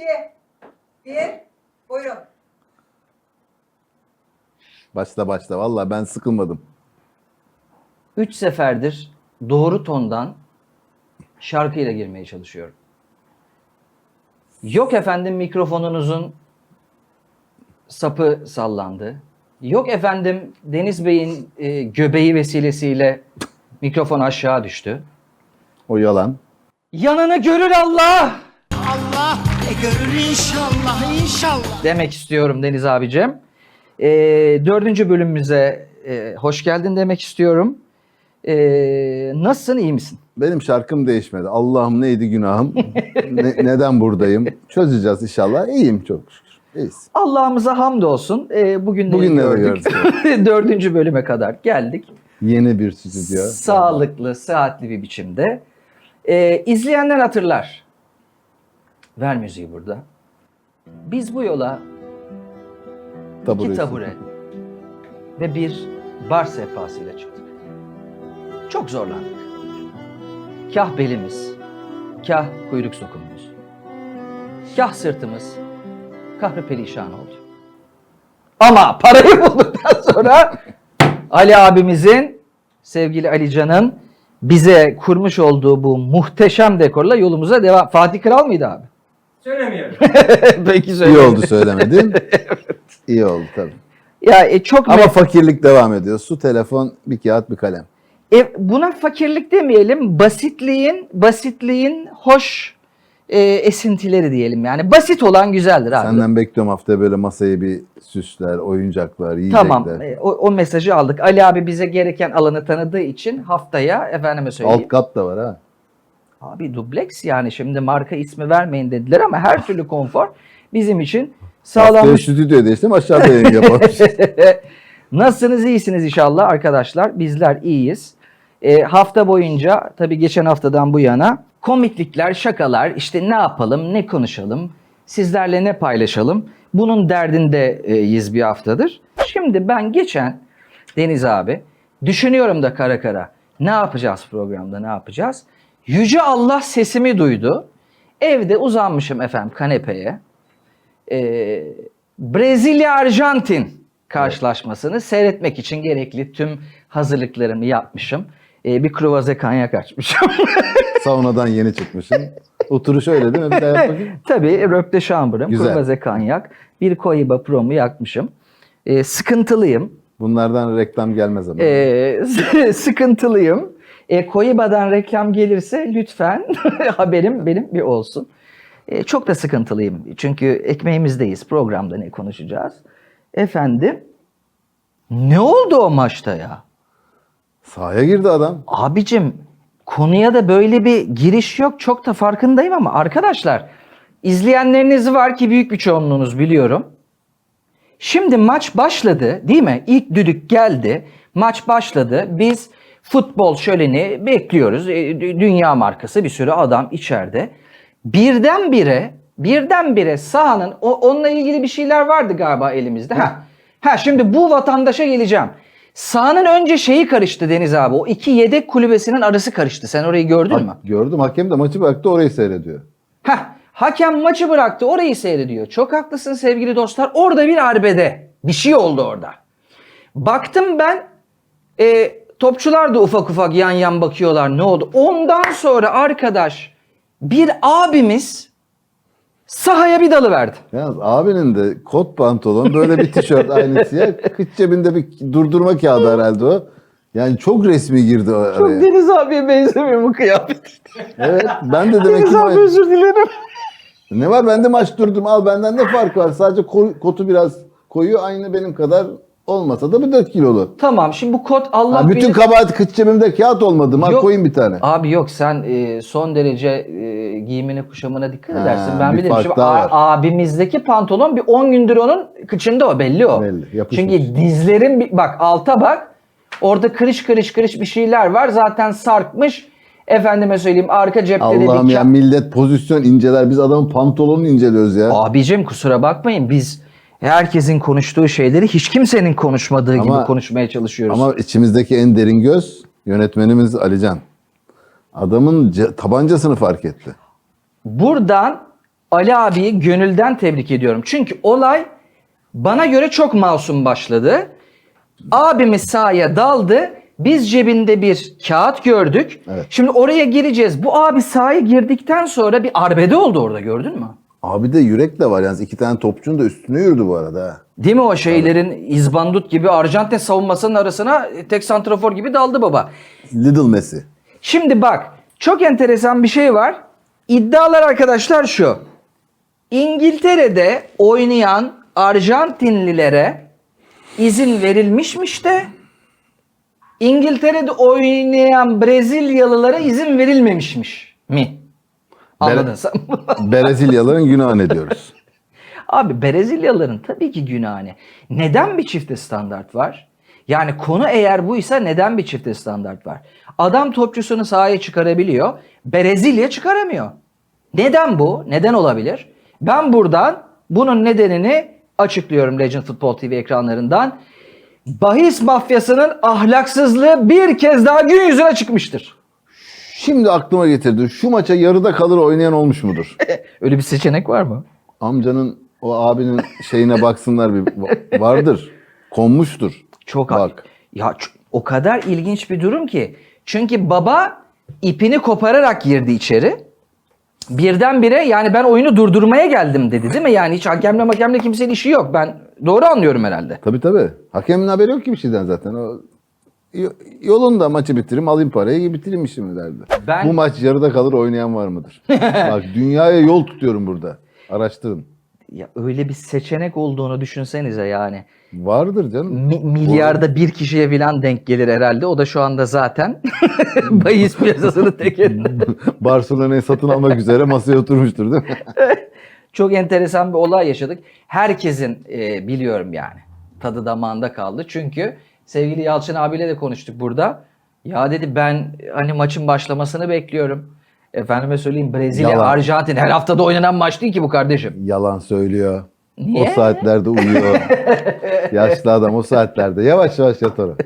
2, 1. Buyurun. Başla başla. Vallahi ben sıkılmadım. Üç seferdir doğru tondan şarkıyla girmeye çalışıyorum. Yok efendim mikrofonunuzun sapı sallandı. Yok efendim Deniz Bey'in e, göbeği vesilesiyle mikrofon aşağı düştü. O yalan. Yanını görür Allah görür inşallah inşallah. demek istiyorum Deniz abicim. E, dördüncü bölümümüze e, hoş geldin demek istiyorum. E, nasılsın iyi misin? Benim şarkım değişmedi. Allah'ım neydi günahım? Ne- neden buradayım? Çözeceğiz inşallah. İyiyim çok şükür. İyiyiz. Allah'ımıza hamdolsun. E, bugün Bugünleri gördük. Dördüncü bölüme kadar geldik. Yeni bir stüdyo. Sağlıklı, sıhhatli bir biçimde. E, izleyenler hatırlar. Ver müziği burada. Biz bu yola iki Taburesi. tabure ve bir bar sehpasıyla çıktık. Çok zorlandık. Kah belimiz, kah kuyruk sokumumuz, kah sırtımız kahrı perişan oldu. Ama parayı bulduktan sonra Ali abimizin, sevgili Ali Can'ın bize kurmuş olduğu bu muhteşem dekorla yolumuza devam. Fatih Kral mıydı abi? Söylemiyorum. Peki İyi oldu söylemedin. İyi oldu tabii. Ya e, çok Ama me- fakirlik devam ediyor. Su, telefon, bir kağıt, bir kalem. E, buna fakirlik demeyelim, basitliğin, basitliğin hoş e, esintileri diyelim yani. Basit olan güzeldir abi. Senden bekliyorum haftaya böyle masayı bir süsler, oyuncaklar, yiyecekler. Tamam, e, o, o mesajı aldık. Ali abi bize gereken alanı tanıdığı için haftaya efendime söyleyeyim. Alt kat da var ha. Abi dubleks yani şimdi marka ismi vermeyin dediler ama her türlü konfor bizim için Haftaya sağlanmış. stüdyo değiştim aşağıda yayın yapalım. Nasılsınız? iyisiniz inşallah arkadaşlar. Bizler iyiyiz. E, hafta boyunca tabii geçen haftadan bu yana komiklikler, şakalar, işte ne yapalım, ne konuşalım, sizlerle ne paylaşalım. Bunun derdindeyiz bir haftadır. Şimdi ben geçen Deniz abi düşünüyorum da kara kara ne yapacağız programda ne yapacağız? Yüce Allah sesimi duydu. Evde uzanmışım efendim kanepeye. Ee, Brezilya Arjantin karşılaşmasını seyretmek için gerekli tüm hazırlıklarımı yapmışım. Ee, bir kruvaze kanyak açmışım. Saunadan yeni çıkmışsın. Oturuş öyle değil mi? Bir daha yap bakayım. Tabii röpte şambırım, kruvaze kanyak, bir koyiba promu yakmışım. Ee, sıkıntılıyım. Bunlardan reklam gelmez ama. Ee, sıkıntılıyım. E, Koyiba'dan reklam gelirse lütfen haberim benim bir olsun. E, çok da sıkıntılıyım. Çünkü ekmeğimizdeyiz. Programda ne konuşacağız? Efendim ne oldu o maçta ya? Sahaya girdi adam. Abicim konuya da böyle bir giriş yok. Çok da farkındayım ama arkadaşlar izleyenleriniz var ki büyük bir çoğunluğunuz biliyorum. Şimdi maç başladı değil mi? İlk düdük geldi. Maç başladı. Biz futbol şöleni bekliyoruz. E, dü- Dünya markası bir sürü adam içeride. Birdenbire birdenbire sahanın o, onunla ilgili bir şeyler vardı galiba elimizde. Ha. Ha şimdi bu vatandaşa geleceğim. Sahanın önce şeyi karıştı Deniz abi. O iki yedek kulübesinin arası karıştı. Sen orayı gördün mü? Ha, gördüm hakem de maçı bıraktı orayı seyrediyor. Heh, hakem maçı bıraktı orayı seyrediyor. Çok haklısın sevgili dostlar. Orada bir arbede. Bir şey oldu orada. Baktım ben e, topçular da ufak ufak yan yan bakıyorlar ne oldu. Ondan sonra arkadaş bir abimiz sahaya bir dalı verdi. Yalnız abinin de kot pantolon böyle bir tişört aynı siyah. Kıç cebinde bir durdurma kağıdı herhalde o. Yani çok resmi girdi o araya. Çok Deniz abiye benzemiyor bu kıyafet. Evet ben de demek Deniz ki abi özür dilerim. ne var ben de maç durdum al benden ne fark var sadece ko- kotu biraz koyu aynı benim kadar olmasa da bir 4 kilolu. Tamam şimdi bu kot Allah Ha, bütün bilir- kabahat kıç cebimde kağıt olmadı mı? Yok. koyayım bir tane. Abi yok sen e, son derece e, giyimine kuşamına dikkat Ha, edersin. Ben bir bilirim. fark Şimdi daha a- var. abimizdeki pantolon bir 10 gündür onun kıçında o belli o. Belli, yapışmış. Çünkü dizlerin bir, bak alta bak. Orada kırış kırış kırış bir şeyler var. Zaten sarkmış. Efendime söyleyeyim arka cepte de bir Allah'ım ya millet pozisyon inceler. Biz adamın pantolonunu inceliyoruz ya. Abicim kusura bakmayın biz herkesin konuştuğu şeyleri hiç kimsenin konuşmadığı Ama- gibi konuşmaya çalışıyoruz. Ama içimizdeki en derin göz yönetmenimiz Alican. Adamın tabancasını fark etti. Buradan Ali abiyi gönülden tebrik ediyorum. Çünkü olay bana göre çok masum başladı. Abimiz sahaya daldı. Biz cebinde bir kağıt gördük. Evet. Şimdi oraya gireceğiz. Bu abi sahaya girdikten sonra bir arbede oldu orada gördün mü? Abi de yürek de var yalnız iki tane topçunun da üstüne yürüdü bu arada. Değil mi o şeylerin izbandut gibi Arjantin savunmasının arasına tek santrafor gibi daldı baba. Little Messi. Şimdi bak çok enteresan bir şey var. İddialar arkadaşlar şu. İngiltere'de oynayan Arjantinlilere izin verilmişmiş de İngiltere'de oynayan Brezilyalılara izin verilmemişmiş mi? Anladın sen? Brezilyalıların günahı ne diyoruz? Abi Brezilyalıların tabii ki günahı ne? Neden bir çifte standart var? Yani konu eğer buysa neden bir çifte standart var? Adam topçusunu sahaya çıkarabiliyor, Brezilya çıkaramıyor. Neden bu? Neden olabilir? Ben buradan bunun nedenini açıklıyorum Legend Football TV ekranlarından. Bahis mafyasının ahlaksızlığı bir kez daha gün yüzüne çıkmıştır. Şimdi aklıma getirdi. Şu maça yarıda kalır oynayan olmuş mudur? Öyle bir seçenek var mı? Amcanın o abinin şeyine baksınlar bir vardır. Konmuştur. Çok Bak. Ya o kadar ilginç bir durum ki. Çünkü baba ipini kopararak girdi içeri. Birdenbire yani ben oyunu durdurmaya geldim dedi değil mi? Yani hiç hakemle hakemle kimsenin işi yok. Ben doğru anlıyorum herhalde. Tabii tabii. Hakemin haberi yok ki bir şeyden zaten. O yolunda maçı bitireyim alayım parayı bitireyim işimi derdi. Ben- Bu maç yarıda kalır oynayan var mıdır? Bak dünyaya yol tutuyorum burada. Araştırın. Ya öyle bir seçenek olduğunu düşünsenize yani. Vardır canım. Mi- milyarda bir kişiye falan denk gelir herhalde. O da şu anda zaten bahis piyasasını tek elinde. Barcelona'yı satın almak üzere masaya oturmuştur değil mi? Çok enteresan bir olay yaşadık. Herkesin e, biliyorum yani tadı damağında kaldı. Çünkü sevgili Yalçın abiyle de konuştuk burada. Ya dedi ben hani maçın başlamasını bekliyorum. Efendime söyleyeyim Brezilya, Yalan. Arjantin her haftada oynanan maç değil ki bu kardeşim. Yalan söylüyor. Niye? O saatlerde uyuyor. Yaşlı adam o saatlerde. Yavaş yavaş yatar o.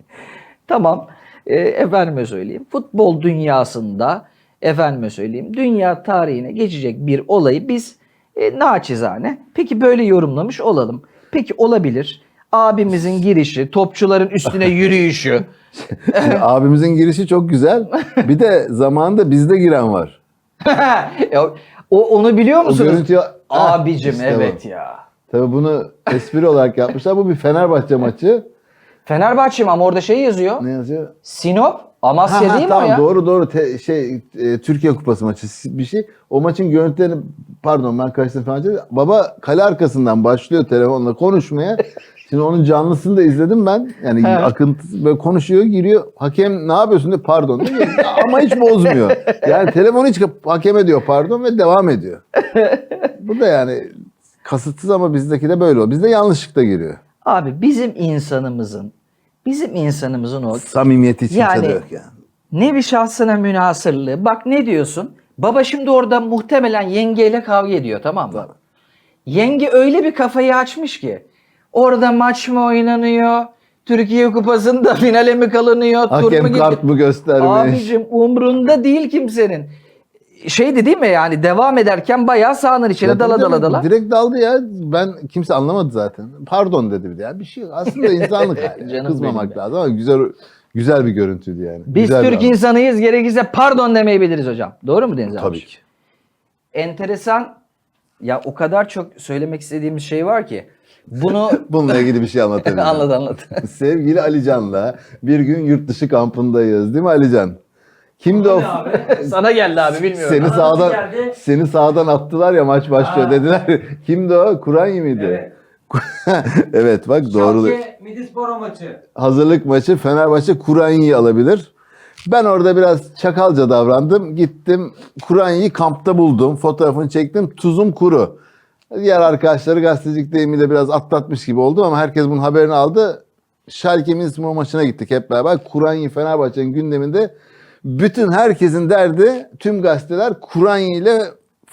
Tamam. E, efendime söyleyeyim. Futbol dünyasında efendime söyleyeyim dünya tarihine geçecek bir olayı biz e, naçizane peki böyle yorumlamış olalım. Peki olabilir. Abimizin girişi, topçuların üstüne yürüyüşü. Abimizin girişi çok güzel. Bir de zamanında bizde giren var. O onu biliyor O musunuz? görüntüyü... Abicim İşte evet ya. Tabii bunu espri olarak yapmışlar. Bu bir Fenerbahçe maçı. Fenerbahçe mi ama orada şey yazıyor. Ne yazıyor? Sinop, Amasya Ha, ha, değil mi tamam, o ya? Doğru doğru Te- şey e, Türkiye Kupası maçı bir şey. O maçın görüntülerini pardon ben karıştırdım falan. Baba kale arkasından başlıyor telefonla konuşmaya. Şimdi onun canlısını da izledim ben. Yani He. akıntı böyle konuşuyor, giriyor. Hakem ne yapıyorsun diyor. Pardon diyor. Ama hiç bozmuyor. Yani telefonu hiç hakeme diyor pardon ve devam ediyor. Bu da yani kasıtsız ama bizdeki de böyle o. Bizde yanlışlıkla giriyor. Abi bizim insanımızın bizim insanımızın o Samimiyeti hiç Yani- yok yani. Ne bir şahsına münasırlığı. Bak ne diyorsun? Baba şimdi orada muhtemelen yengeyle kavga ediyor tamam mı? Yenge öyle bir kafayı açmış ki. Orada maç mı oynanıyor? Türkiye Kupası'nda finale mi kalınıyor? tur mu Hakem gidiyor? kart mı göstermiş? Abicim umrunda değil kimsenin. Şeydi değil mi yani devam ederken bayağı sahanın içine dala tabii dala canım, dala. Direkt daldı ya. Ben kimse anlamadı zaten. Pardon dedi bir de. Ya bir şey yok. Aslında insanlık hali. Canım benim Kızmamak de. lazım ama güzel güzel bir görüntüydü yani. Biz Güzel bir Türk an. insanıyız gerekirse pardon demeyi biliriz hocam. Doğru mu Deniz abi? Tabii ki. Enteresan ya o kadar çok söylemek istediğimiz şey var ki. Bunu Bununla ilgili bir şey anlatabilirim. anlat anlat. Sevgili Alican'la bir gün yurt dışı kampındayız. Değil mi Alican? Kimdi o? Sana geldi abi bilmiyorum. Seni Bana sağdan geldi? seni sağdan attılar ya maç başlıyor Ha. dediler. Kimdi o? Kur'an mıydı? Evet. evet bak doğru. Şalke Midisporo maçı. hazırlık maçı Fenerbahçe Kur'an'ı alabilir. Ben orada biraz çakalca davrandım. Gittim Kur'an'ı kampta buldum. Fotoğrafını çektim. Tuzum kuru. Diğer arkadaşları gazetecilik deyimiyle biraz atlatmış gibi oldum ama herkes bunun haberini aldı. Schalke Minspor maçına gittik hep beraber. Kur'an'ı Fenerbahçe'nin gündeminde bütün herkesin derdi tüm gazeteler Kur'an'ı ile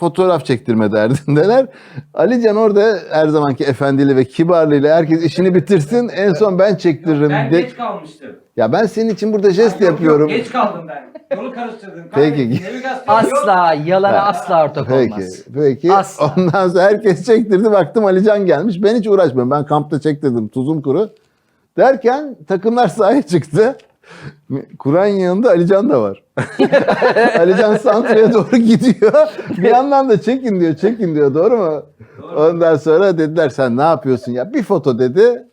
fotoğraf çektirme derdindeler. Alican orada her zamanki efendili ve kibarlığıyla herkes işini bitirsin. En son ben çektiririm. Ben de- geç kalmıştım. Ya ben senin için burada jest Yok, yok, yapıyorum. geç kaldım ben. Yolu karıştırdım. Peki. yok. Asla yalana asla ortak Peki, olmaz. peki. Asla. Ondan sonra herkes çektirdi. Baktım Alican gelmiş. Ben hiç uğraşmıyorum. Ben kampta çektirdim. Tuzum kuru. Derken takımlar sahaya çıktı. Kur'an yanında Alican da var. Alican Santra'ya doğru gidiyor. Bir yandan da çekin diyor, çekin diyor. Doğru mu? Ondan sonra dediler sen ne yapıyorsun ya? Bir foto dedi.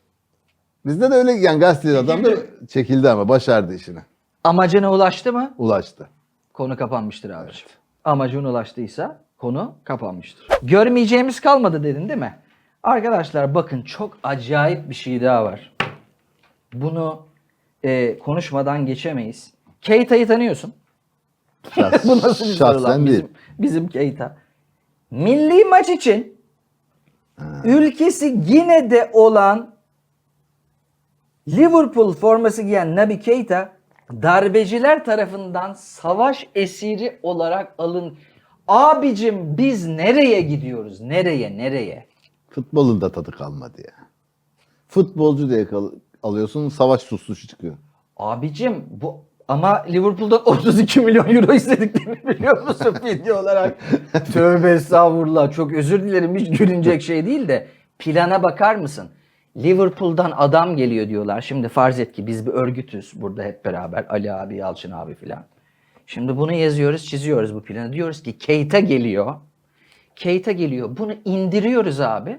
Bizde de öyle yani gazeteci adam da çekildi ama başardı işini. Amacına ulaştı mı? Ulaştı. Konu kapanmıştır abiciğim. Amacına ulaştıysa konu kapanmıştır. Görmeyeceğimiz kalmadı dedin değil mi? Arkadaşlar bakın çok acayip bir şey daha var. Bunu e, konuşmadan geçemeyiz. Keita'yı tanıyorsun. Şahs- Bu nasıl bir soru lan? Bizim, bizim Keita. Milli maç için ülkesi Gine'de olan Liverpool forması giyen Naby Keita darbeciler tarafından savaş esiri olarak alın. Abicim biz nereye gidiyoruz? Nereye? Nereye? Futbolun da tadı kalmadı ya. Futbolcu diye kal- alıyorsun savaş suçlusu çıkıyor. Abicim bu ama Liverpool'dan 32 milyon euro istediklerini biliyor musun video olarak? Tövbe estağfurullah çok özür dilerim hiç gülünecek şey değil de plana bakar mısın? Liverpool'dan adam geliyor diyorlar. Şimdi farz et ki biz bir örgütüz burada hep beraber Ali abi, Yalçın abi filan. Şimdi bunu yazıyoruz, çiziyoruz bu planı. Diyoruz ki Keita geliyor. Keita geliyor. Bunu indiriyoruz abi.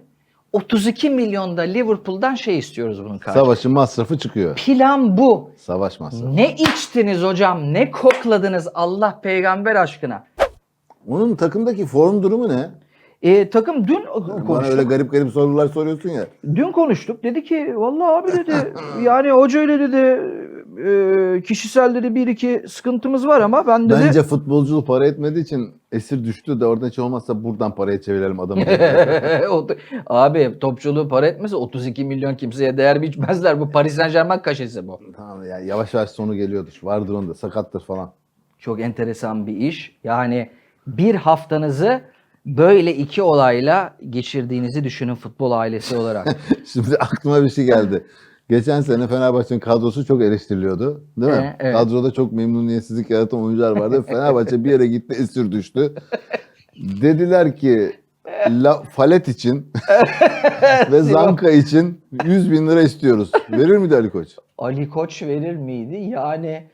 32 milyonda Liverpool'dan şey istiyoruz bunun karşılığında. Savaşın masrafı çıkıyor. Plan bu. Savaş masrafı. Ne içtiniz hocam? Ne kokladınız Allah peygamber aşkına? Onun takımdaki form durumu ne? E, takım dün Bana konuştuk. öyle garip garip sorular soruyorsun ya. Dün konuştuk. Dedi ki vallahi abi dedi yani hoca ile dedi e, kişisel dedi bir iki sıkıntımız var ama ben dedi Bence futbolculuğu para etmediği için esir düştü de oradan hiç olmazsa buradan paraya çevirelim adamı. Abi topçuluğu para etmese 32 milyon kimseye değer biçmezler. Bu Paris Saint Germain kaşesi bu. tamam ya yavaş yavaş sonu geliyordur. Vardır onda sakattır falan. Çok enteresan bir iş. Yani bir haftanızı böyle iki olayla geçirdiğinizi düşünün futbol ailesi olarak. Şimdi aklıma bir şey geldi. Geçen sene Fenerbahçe'nin kadrosu çok eleştiriliyordu. Değil mi? Evet. Kadroda çok memnuniyetsizlik yaratan oyuncular vardı. Fenerbahçe bir yere gitti esir düştü. Dediler ki La, Falet için ve Zanka için 100 bin lira istiyoruz. Verir mi Ali Koç? Ali Koç verir miydi? Yani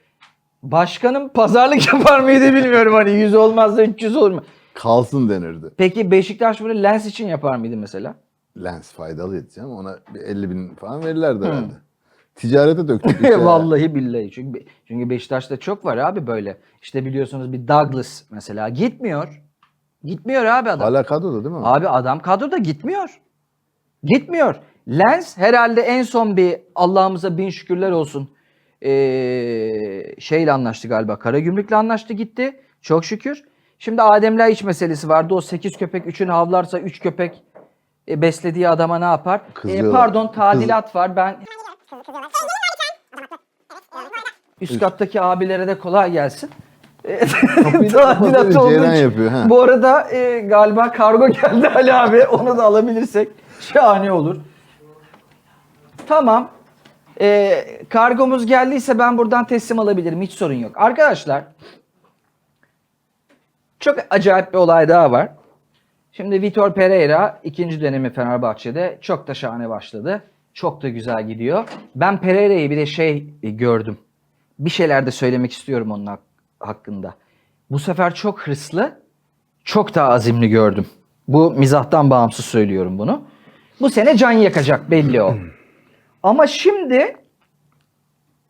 başkanım pazarlık yapar mıydı bilmiyorum hani 100 olmaz da 300 olur mu? Kalsın denirdi. Peki Beşiktaş bunu Lens için yapar mıydı mesela? Lens faydalı diyeceğim. Ona bir 50 bin falan verirlerdi herhalde. Ticarete döktük işte. Vallahi billahi. Çünkü çünkü Beşiktaş'ta çok var abi böyle. İşte biliyorsunuz bir Douglas mesela gitmiyor. Gitmiyor abi adam. Hala kadroda değil mi? Abi adam kadroda gitmiyor. Gitmiyor. Lens herhalde en son bir Allah'ımıza bin şükürler olsun ee, şeyle anlaştı galiba. Karagümrük'le anlaştı gitti. Çok şükür. Şimdi Ademler iç meselesi vardı. O 8 köpek 3'ünü havlarsa 3 köpek e, beslediği adama ne yapar? E, pardon tadilat var. Ben üst kattaki abilere de kolay gelsin. E, Tadilat olduğu yapıyor, ha. Bu arada e, galiba kargo geldi Ali abi. Onu da alabilirsek şahane olur. Tamam. E, kargomuz geldiyse ben buradan teslim alabilirim. Hiç sorun yok. Arkadaşlar çok acayip bir olay daha var. Şimdi Vitor Pereira ikinci dönemi Fenerbahçe'de çok da şahane başladı. Çok da güzel gidiyor. Ben Pereira'yı bir de şey e, gördüm. Bir şeyler de söylemek istiyorum onun hak- hakkında. Bu sefer çok hırslı, çok daha azimli gördüm. Bu mizahtan bağımsız söylüyorum bunu. Bu sene can yakacak belli o. Ama şimdi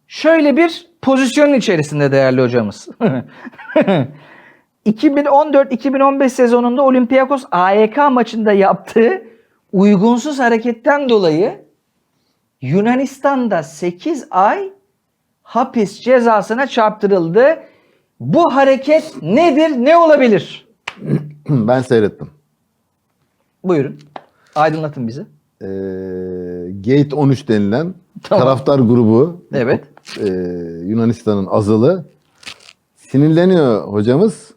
şöyle bir pozisyonun içerisinde değerli hocamız. 2014-2015 sezonunda Olympiakos AYK maçında yaptığı uygunsuz hareketten dolayı Yunanistan'da 8 ay hapis cezasına çarptırıldı. Bu hareket nedir? Ne olabilir? ben seyrettim. Buyurun. Aydınlatın bizi. Ee, Gate 13 denilen Tamam. taraftar grubu Evet. e, Yunanistan'ın azılı sinirleniyor hocamız.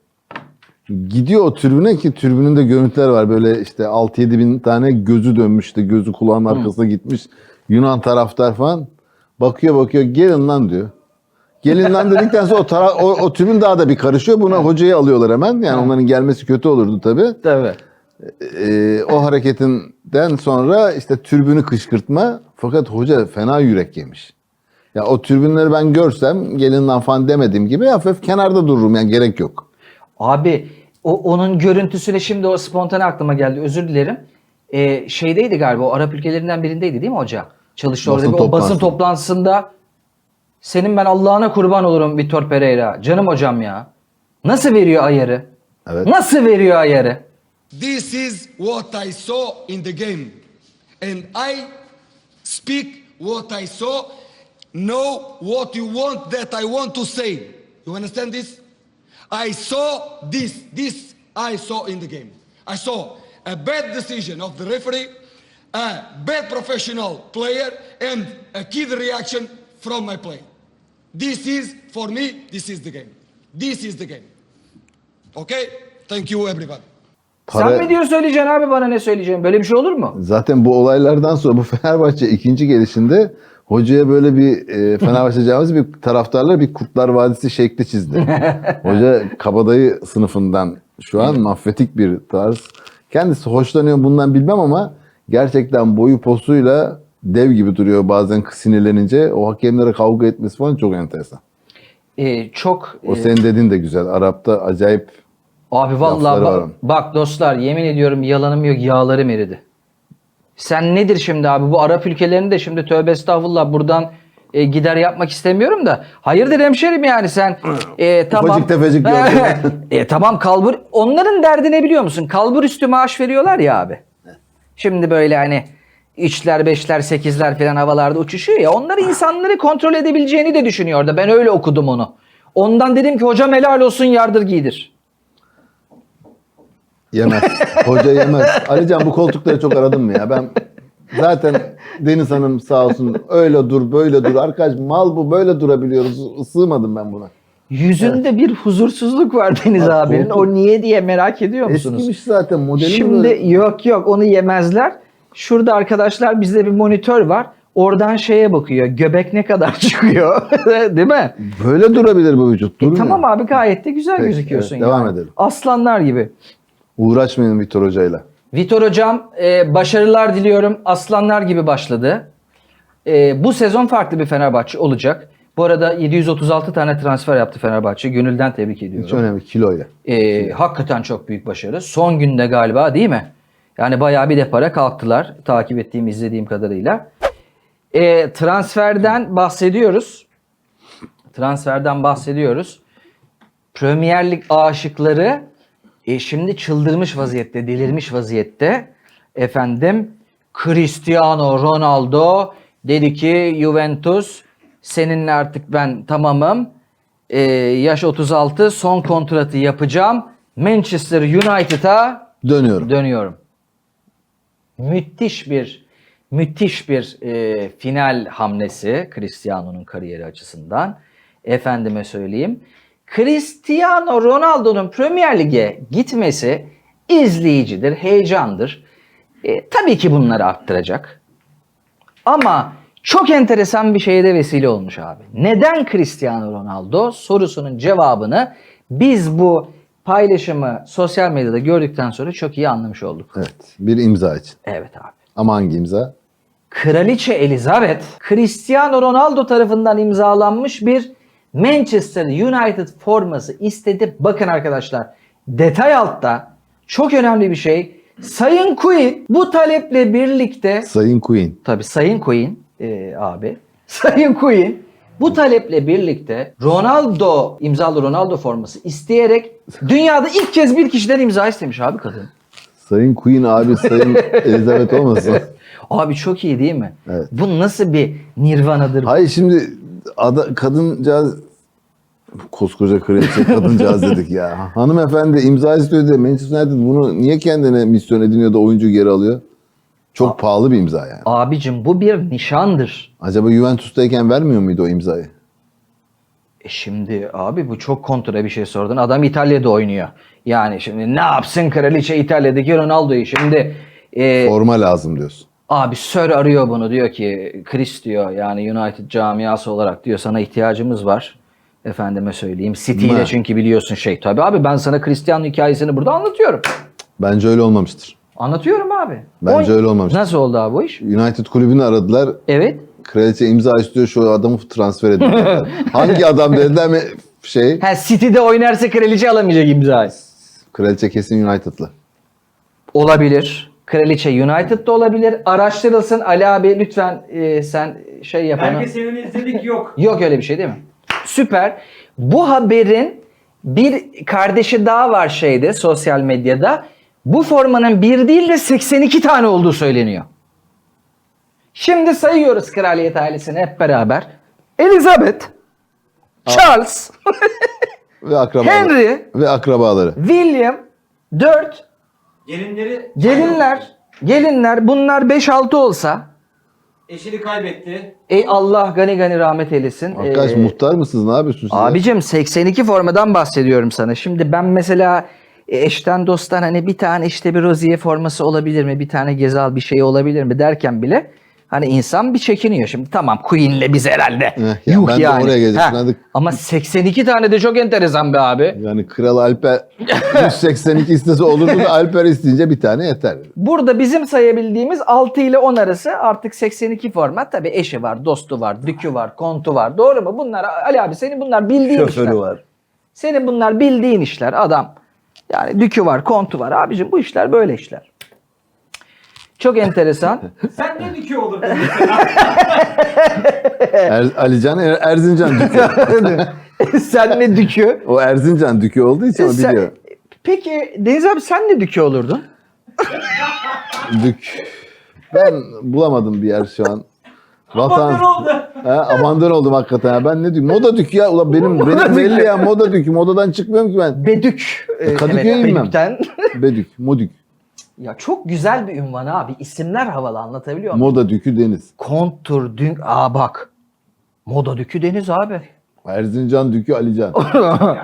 Gidiyor o tribüne ki tribünün de görüntüler var. Böyle işte 6-7 bin tane gözü dönmüş işte gözü kulağının arkasına gitmiş. Yunan taraftar falan. Bakıyor bakıyor gelin lan diyor. Gelin lan dedikten sonra o, tara- o, o tribün daha da bir karışıyor. Buna hocayı alıyorlar hemen. Yani onların gelmesi kötü olurdu tabii. Tabii. Ee, o hareketinden sonra işte türbünü kışkırtma. Fakat hoca fena yürek yemiş. Ya o türbünleri ben görsem gelin lan falan demediğim gibi hafif kenarda dururum yani gerek yok. Abi o onun görüntüsüyle şimdi o spontane aklıma geldi. Özür dilerim. Ee, şeydeydi galiba o Arap ülkelerinden birindeydi değil mi hoca? Çalıştı orada Basın bir, o basın toplantısı. toplantısında senin ben Allah'ına kurban olurum Vitor Pereira. Canım hocam ya. Nasıl veriyor ayarı? Evet. Nasıl veriyor ayarı? This is what I saw in the game. And I speak what I saw, know what you want that I want to say. You understand this? I saw this. This I saw in the game. I saw a bad decision of the referee, a bad professional player, and a kid reaction from my player. This is, for me, this is the game. This is the game. Okay? Thank you, everybody. Para- Sen mi diyor söyleyeceksin abi bana ne söyleyeceğim? Böyle bir şey olur mu? Zaten bu olaylardan sonra bu Fenerbahçe ikinci gelişinde hocaya böyle bir e, Fenerbahçe camiası bir taraftarlar bir Kurtlar Vadisi şekli çizdi. Hoca kabadayı sınıfından şu an mafyatik bir tarz. Kendisi hoşlanıyor bundan bilmem ama gerçekten boyu posuyla dev gibi duruyor bazen sinirlenince. O hakemlere kavga etmesi falan çok enteresan. Ee, çok O e, senin dediğin de güzel. Arap'ta acayip Abi vallahi Lafları var bak, onun. bak dostlar yemin ediyorum yalanım yok yağlarım eridi. Sen nedir şimdi abi bu Arap ülkelerinde şimdi tövbe estağfurullah buradan e, gider yapmak istemiyorum da. Hayırdır hemşerim yani sen e, tamam. Ufacık tefecik e, tamam kalbur onların derdi ne biliyor musun? Kalbur üstü maaş veriyorlar ya abi. Şimdi böyle hani üçler, beşler, sekizler falan havalarda uçuşuyor ya. Onları insanları kontrol edebileceğini de düşünüyor orada. Ben öyle okudum onu. Ondan dedim ki hocam helal olsun yardır giydir. Yemez. Hoca yemez. Alican bu koltukları çok aradın mı ya? Ben zaten Deniz Hanım sağ olsun öyle dur böyle dur. Arkadaş mal bu böyle durabiliyoruz. Sığmadım ben buna. Yüzünde bir huzursuzluk var Deniz Ha, abinin. korkunç. O niye diye merak ediyor musunuz? Eskimiş zaten modeli Şimdi böyle? yok yok onu yemezler. Şurada arkadaşlar bizde bir monitör var. Oradan şeye bakıyor. Göbek ne kadar çıkıyor. Değil mi? Böyle durabilir bu vücut. E, tamam abi gayet de güzel Peki, gözüküyorsun. evet, devam yani. edelim. Aslanlar gibi. Uğraşmayın Vitor Hoca'yla. Vitor hocam e, başarılar diliyorum. Aslanlar gibi başladı. E, bu sezon farklı bir Fenerbahçe olacak. Bu arada 736 tane transfer yaptı Fenerbahçe. Gönülden tebrik ediyorum. Hiç önemli kiloyla. Ee, hakikaten çok büyük başarı. Son günde galiba değil mi? Yani bayağı bir depara kalktılar. Takip ettiğim, izlediğim kadarıyla. Ee, transferden bahsediyoruz. Transferden bahsediyoruz. Premier Lig aşıkları e, şimdi çıldırmış vaziyette, delirmiş vaziyette. Efendim Cristiano Ronaldo dedi ki Juventus seninle artık ben tamamım. Ee, yaş 36 son kontratı yapacağım. Manchester United'a Dönüyorum. dönüyorum. Müthiş bir müthiş bir e, final hamlesi Cristiano'nun kariyeri açısından. Efendime söyleyeyim. Cristiano Ronaldo'nun Premier Lig'e gitmesi izleyicidir, heyecandır. E, tabii ki bunları arttıracak. Ama çok enteresan bir şeye de vesile olmuş abi. Neden Cristiano Ronaldo sorusunun cevabını biz bu paylaşımı sosyal medyada gördükten sonra çok iyi anlamış olduk. Evet. Bir imza için. Evet abi. Ama hangi imza? Kraliçe Elizabeth Cristiano Ronaldo tarafından imzalanmış bir Manchester United forması istedi. Bakın arkadaşlar detay altta çok önemli bir şey. Sayın Queen bu taleple birlikte Sayın Queen. Tabii Sayın Queen e, abi. Sayın Queen bu taleple birlikte Ronaldo imzalı Ronaldo forması isteyerek dünyada ilk kez bir kişiden imza istemiş abi kadın. Sayın Queen abi Sayın Elizabeth olmasın? Abi çok iyi değil mi? Evet. Bu nasıl bir nirvanadır? Hayır şimdi ada, kadıncağız koskoca kraliçe kadıncağız dedik ya. Hanımefendi imza istiyor diye Manchester United bunu niye kendine misyon ediniyor da oyuncu geri alıyor? Çok pahalı bir imza yani. Abicim bu bir nişandır. Acaba Juventus'tayken vermiyor muydu o imzayı? E şimdi abi bu çok kontra bir şey sordun. Adam İtalya'da oynuyor. Yani şimdi ne yapsın kraliçe İtalya'daki Ronaldo'yu şimdi e, Forma lazım diyorsun. abi Sir arıyor bunu diyor ki Chris diyor yani United camiası olarak diyor sana ihtiyacımız var. Efendime söyleyeyim. City ile çünkü biliyorsun şey. Tabii abi ben sana Cristiano hikayesini burada anlatıyorum. Bence öyle olmamıştır. Anlatıyorum abi. Bence öyle olmamış. Nasıl oldu abi bu iş? United kulübünü aradılar. Evet. Kraliçe imza istiyor şu adamı transfer edin. dediler. Hangi adam dediler mi şey? Ha City'de oynarsa kraliçe alamayacak imzayı. Kraliçe kesin United'lı. Olabilir. Kraliçe United'da olabilir. Araştırılsın. Ali abi lütfen e, sen şey yapana. Belgeselini izledik yok. Yok öyle bir şey değil mi? Süper. Bu haberin bir kardeşi daha var şeyde sosyal medyada. Bu formanın bir değil de 82 tane olduğu söyleniyor. Şimdi sayıyoruz kraliyet ailesini hep beraber. Elizabeth, Charles, Ve akrabaları. Henry, Ve akrabaları. William 4, Gelinleri gelinler, gelinler bunlar 5-6 olsa eşini kaybetti. ey Allah gani gani rahmet eylesin. Arkadaş Ee, muhtar mısınız? Ne yapıyorsunuz siz? ya? Abicim 82 formadan bahsediyorum sana. Şimdi ben mesela e, eşten dosttan hani bir tane işte bir Rozier forması olabilir mi? Bir tane Gezal bir şey olabilir mi derken bile hani insan bir çekiniyor. Şimdi tamam Queen'le biz herhalde. Eh, ya ben de oraya gelecektim. Ha, Hadi. Ama 82 tane de çok enteresan be abi. Yani Kral Alper 182 istese olurdu da Alper isteyince bir tane yeter. Burada bizim sayabildiğimiz 6 ile 10 arası artık 82 format. Tabii eşi var, dostu var, dükü var, kontu var. Doğru mu? Bunlar Ali abi senin bunlar bildiğin işler. var. Senin bunlar bildiğin işler adam. Yani dükü var, kontu var. Abicim bu işler böyle işler. Çok enteresan. Sen ne dükü olurdun? Er, Alican Er- Erzincan dükü. sen ne dükü? O Erzincan dükü olduğu için o Sen- biliyor. Peki Deniz abi sen ne dükü olurdun? Dük. Ben bulamadım bir yer şu an. Vatan. Aman oldu. Ha, oldum hakikaten. ya. Ben ne dükü? Moda dükü ya. Ulan benim, benim belli ya moda dükü. Modadan çıkmıyorum ki ben. Bedük. Ee, Kadıköy'e inmem. Bedük'ten. Bedük, modük. Ya çok güzel bir ünvan abi. İsimler havalı anlatabiliyor muyum? Moda dükü deniz. Kontur, dünk. Aa bak. Moda dükü Deniz abi. Erzincan dükü Alican.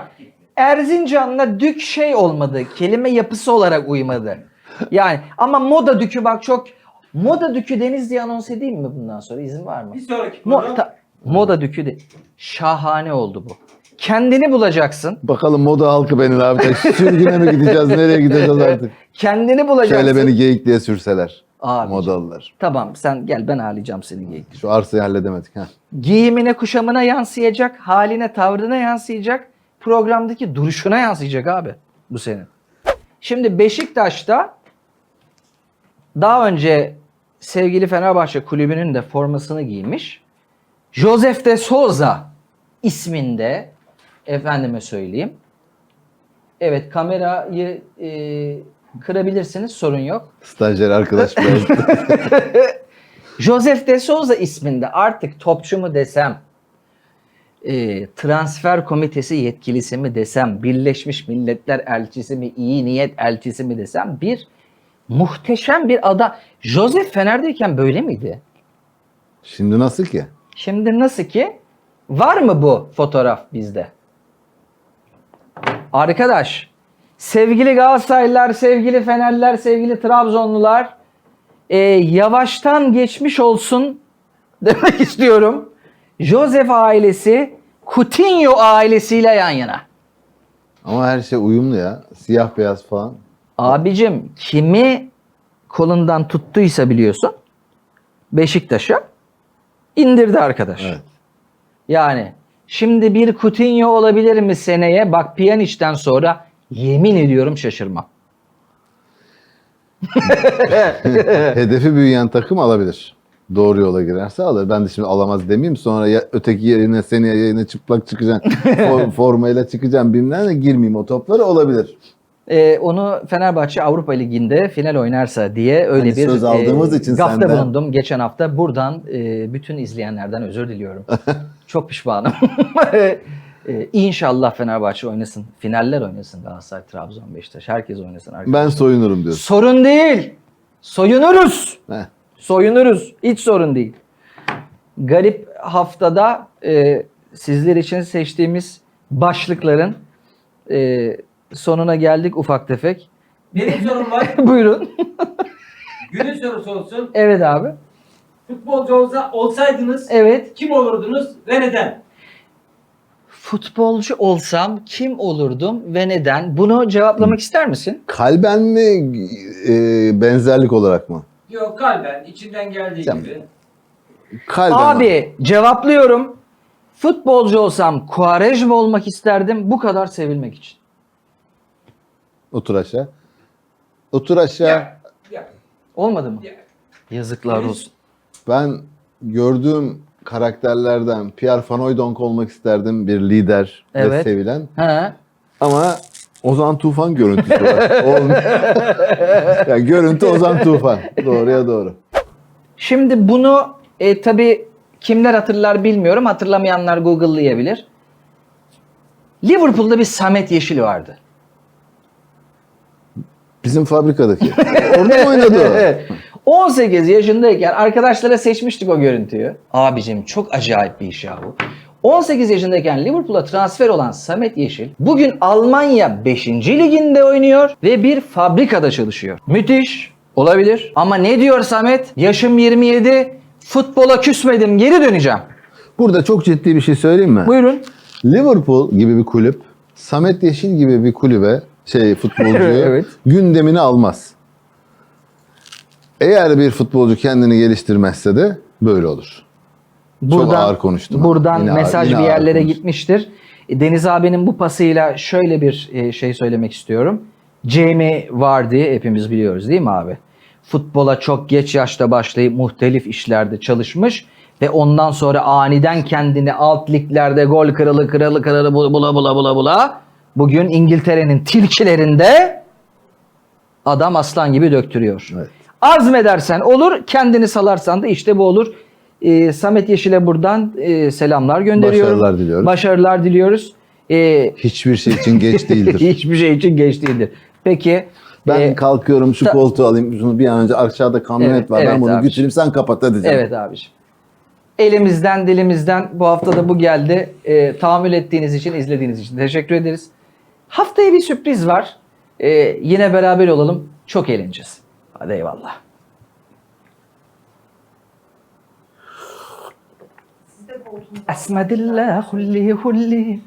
Erzincan'la dük şey olmadı. Kelime yapısı olarak uymadı. Yani ama moda dükü bak çok moda dükü Deniz diye anons edeyim mi bundan sonra izin var mı? Bir sonraki Mo- ta- moda dükü de şahane oldu bu. Kendini bulacaksın. Bakalım moda halkı beni ne yapacak? Sürgüne mi gideceğiz? Nereye gideceğiz artık? Kendini bulacaksın. Şöyle beni geyik diye sürseler. Abi. Modalılar. Tamam sen gel ben ağlayacağım seni geyik. Şu arsayı halledemedik. ha. Giyimine kuşamına yansıyacak, haline tavrına yansıyacak, programdaki duruşuna yansıyacak abi bu senin. Şimdi Beşiktaş'ta daha önce sevgili Fenerbahçe kulübünün de formasını giymiş. Josef de Souza isminde efendime söyleyeyim. Evet kamerayı e, kırabilirsiniz sorun yok. Stajyer arkadaş biraz. Joseph de Souza isminde artık topçu mu desem, e, transfer komitesi yetkilisi mi desem, Birleşmiş Milletler elçisi mi, iyi niyet elçisi mi desem bir muhteşem bir ada. Joseph Fener'deyken böyle miydi? Şimdi nasıl ki? Şimdi nasıl ki? Var mı bu fotoğraf bizde? Arkadaş, sevgili Galatasaraylılar, sevgili Fenerliler, sevgili Trabzonlular, e, yavaştan geçmiş olsun demek istiyorum. Joseph ailesi Coutinho ailesiyle yan yana. Ama her şey uyumlu ya. Siyah beyaz falan. Abicim kimi kolundan tuttuysa biliyorsun Beşiktaş'a indirdi arkadaş. Evet. Yani şimdi bir Coutinho olabilir mi seneye? Bak Pjanic'ten sonra yemin ediyorum şaşırmam. Hedefi büyüyen takım alabilir. Doğru yola girerse alır. Ben de şimdi alamaz demeyeyim. Sonra ya, öteki yerine seneye yayına çıplak çıkacaksın. for- formayla çıkacaksın bilmem ne girmeyeyim o topları olabilir. Ee, onu Fenerbahçe Avrupa Ligi'nde final oynarsa diye öyle Hani bir söz aldığımız için gafta senden. bulundum geçen hafta. Buradan e, bütün izleyenlerden özür diliyorum. Çok pişmanım. e, inşallah Fenerbahçe oynasın. Finaller oynasın Galatasaray, Trabzon, Beşiktaş. Herkes oynasın. arkadaşlar. Ben soyunurum diyorsun. Sorun değil. Soyunuruz. Heh. Soyunuruz. Hiç sorun değil. Garip haftada e, sizler için seçtiğimiz başlıkların e, sonuna geldik ufak tefek. Benim sorum var. Buyurun. Günün sorusu olsun. evet abi. Futbolcu olsa, olsaydınız Evet. kim olurdunuz ve neden? Futbolcu olsam kim olurdum ve neden? Bunu cevaplamak ister misin? Kalben mi e, benzerlik olarak mı? Yok kalben içinden geldiği Sen- gibi. Kalben. Abi cevaplıyorum. Futbolcu olsam Quaresma olmak isterdim bu kadar sevilmek için. Otur aşağı. Otur aşağı. Ya, ya, Olmadı mı? ya. Yazıklar olsun. Ben gördüğüm karakterlerden Pierre Van Hooijdonk olmak isterdim. Bir lider ve Evet. sevilen. He. Ama Ozan Tufan görüntüsü var. Olmuyor. yani görüntü Ozan Tufan. Doğruya doğru. Şimdi bunu e, tabi kimler hatırlar bilmiyorum. Hatırlamayanlar Google'layabilir. Liverpool'da bir Samet Yeşil vardı. Bizim fabrikadaki. Orada mı oynadı o? Evet. 18 yaşındayken arkadaşlara seçmiştik o görüntüyü. Abicim çok acayip bir iş ya bu. 18 yaşındayken Liverpool'a transfer olan Samet Yeşil bugün Almanya 5. liginde oynuyor ve bir fabrikada çalışıyor. Müthiş olabilir ama ne diyor Samet? Yaşım 27 futbola küsmedim geri döneceğim. Burada çok ciddi bir şey söyleyeyim mi? Buyurun. Liverpool gibi bir kulüp Samet Yeşil gibi bir kulübe şey futbolcuyu Evet. gündemine almaz. Eğer bir futbolcu kendini geliştirmezse de böyle olur. Çok ağır konuştum. Buradan Yine mesaj yine bir yerlere konuştum. gitmiştir. E, Deniz abinin bu pasıyla şöyle bir e, şey söylemek istiyorum. Jamie Vardy hepimiz biliyoruz değil mi abi? Futbola çok geç yaşta başlayıp muhtelif işlerde çalışmış ve ondan sonra aniden kendini alt liglerde gol kralı kralı kralı bula bula bula bula bugün İngiltere'nin tilkilerinde adam aslan gibi döktürüyor. Evet. Azmedersen olur, kendini salarsan da işte bu olur. Ee, Samet Yeşil'e buradan e, selamlar gönderiyorum. Başarılar diliyoruz. Başarılar diliyoruz. Ee, Hiçbir şey için geç değildir. hiçbir şey için geç değildir. Peki. Ben e, kalkıyorum şu koltuğu alayım. Şunu bir an önce aşağıda kamyonet Evet, var. evet ben bunu abiciğim. götüreyim sen kapat hadi canım. Evet abiciğim. Elimizden dilimizden bu hafta da bu geldi. Ee, tahammül ettiğiniz için, izlediğiniz için teşekkür ederiz. Haftaya bir sürpriz var. Ee, yine beraber olalım. Çok eğleneceğiz. Hadi eyvallah. Esmedillah hulli hulli.